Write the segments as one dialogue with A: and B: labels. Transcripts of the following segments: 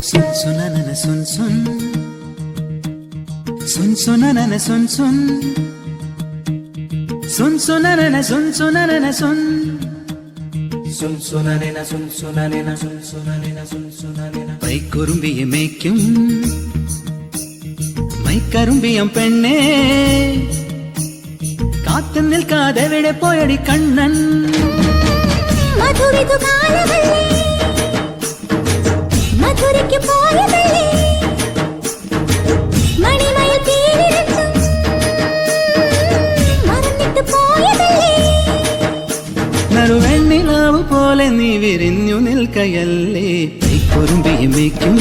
A: സുൻ സുനനന സുൻ സുൻ സുൻ സുനനന സുൻ സുൻ സുൻ സുനനന സുൻ സുനനന സുൻ
B: സുൻ സുനനിന സുൻ സുനനിന സുൻ സുനനിന സുൻ സുനനിന
A: പൈക്കുറുമ്പിയെ മേയ്ക്കും മൈക്കറുമ്പിയം പെണ്ണേ കാത്തു നിൽക്കാതെ എവിടെ പോയടി കണ്ണൻ
C: മധുരിതു കാലമല്ലേ മധുരയ്ക്ക് പോയതല്ലേ മറന്നിട്ട് പോയതല്ലേ?
A: പോലെ നീ വിരിഞ്ഞു നിൽക്കയല്ലേ? പൈക്കുറുമ്പിയെ മേയ്ക്കും.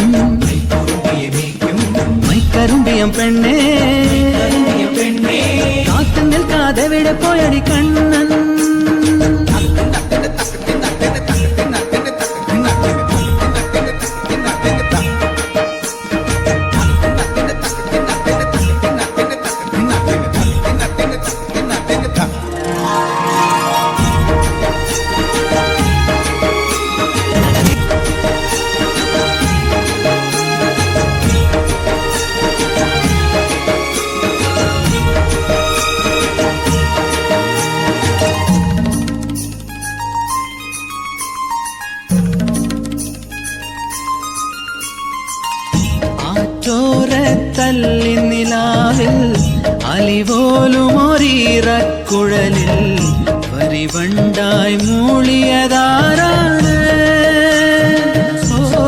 A: മൈക്കറുമ്പിയം പെണ്ണേ. കാത്തു നിൽക്കാതെ എവിടെ പോയടി കണ്ണൻ ആറ്റോരത്തല്ലി നിലാവിൽ അലിപോലും ഒരീറക്കുഴലിൽ പരിവണ്ടായി മൂളിയതാരാണ്? ഓ.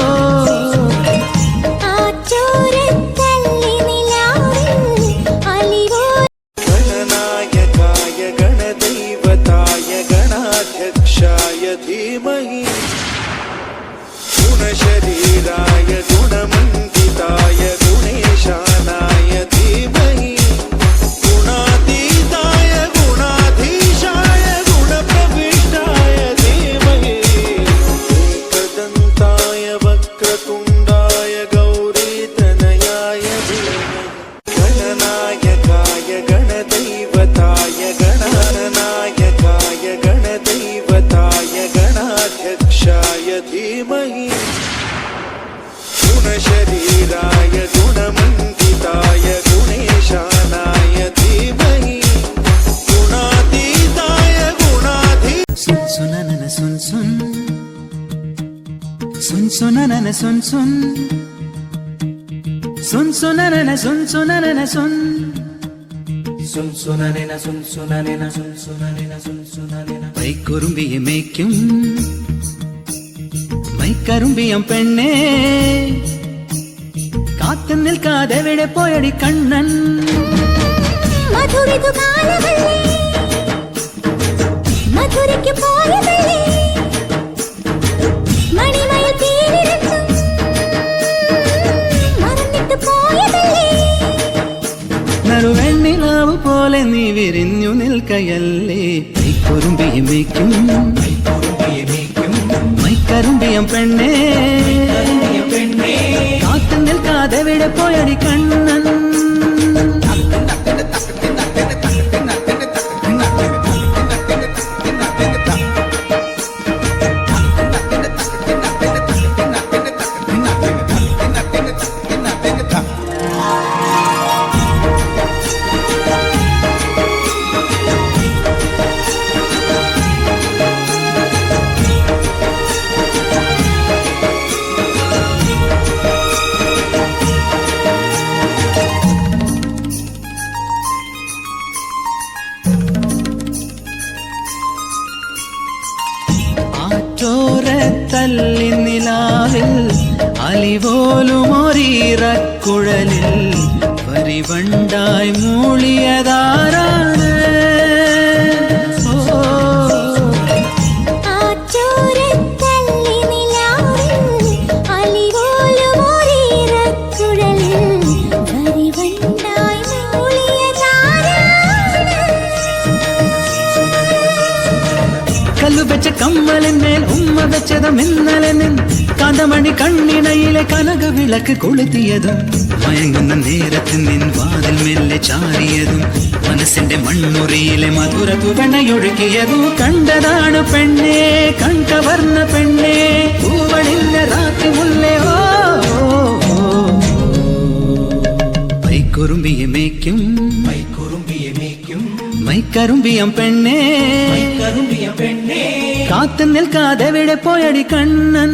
C: ഗുണമ ചോരത്തല്ലി
A: சுன் சுனன சுன் சுன். சுன் சுனன சுன் சுனன
B: சுன் சுன் சுனன சுன் சுனன சுன். சுனன சுன்
A: சுனன மைக்குரும்பிய மேய்க்கும். மைக்கரும்பியம் பெண்ணே. നിൽക്കാതെ എവിടെ പോയടി കണ്ണൻ?
C: മധുരയ്ക്ക് പോയതല്ലേ മണിമയിൽ പേരിരണ്ടും മറന്നിട്ട് പോയതല്ലേ
A: നറുവെണ്ണിലാവ് പോലെ നീ വിരിഞ്ഞു നിൽക്കയല്ലേ? മൈക്കറുമ്പിയം പെണ്ണേ. എവിടെ പോയടി കണ്ണൻ
C: വരിവണ്ടായി മൂളിയതാരാണ്?
A: കല്ലു വെച്ച കമ്മലിന്മേൽ ഉമ്മ വെച്ചതും ഇന്നലെ നിൻ കഥമണി കണ്ണിണയിലെ കനക വിളക്ക് കൊളുത്തിയതും മയങ്ങുന്ന നേരത്ത് നിൻ വാതിൽ മെല്ലെ ചാരിയതും മനസ്സിന്റെ മണ്ണുറിയിലെ മധുര തുവണയൊഴുക്കിയതും കണ്ടതാണ് പെണ്ണേ കണ്ടവർന്ന പെണ്ണേ. പൂവണിന്ന രാത്രി മുല്ലയോ പൈക്കുറുമ്പിയെ മേക്കും
B: പൈക്കുറുമ്പിയെ മേക്കും
A: മൈക്കറുമ്പിയം പെണ്ണേ
B: കറുമ്പിയ പെണ്ണേ
A: കാത്തു നിൽക്കാതെ എവിടെ പോയടി കണ്ണൻ